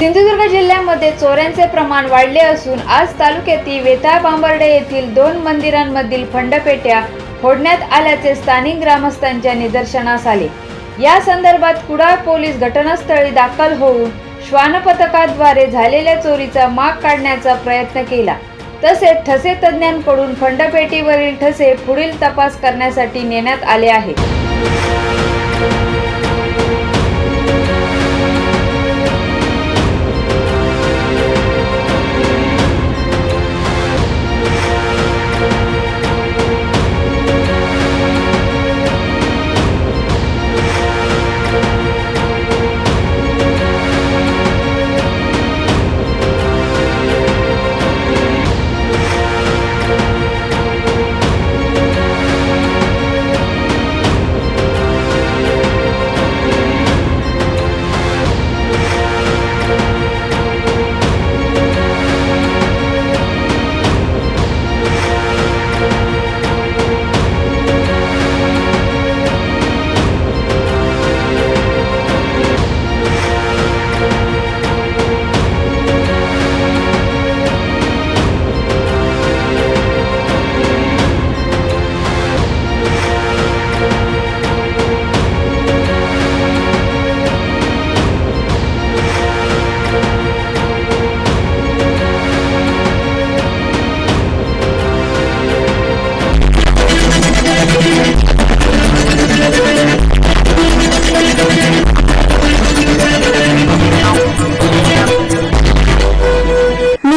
सिंधुदुर्ग जिल्ह्यामध्ये चोऱ्यांचे प्रमाण वाढले असून आज तालुक्यातील वेताळ बांबर्डे येथील दोन मंदिरांमधील फंडपेट्या फोडण्यात आल्याचे स्थानिक ग्रामस्थांच्या निदर्शनास आले. या संदर्भात कुडाळ पोलीस घटनास्थळी दाखल होऊन श्वान पथकाद्वारे झालेल्या चोरीचा माग काढण्याचा प्रयत्न केला. तसेच ठसे तज्ज्ञांकडून फंडपेटीवरील ठसे पुढील तपास करण्यासाठी नेण्यात आले आहेत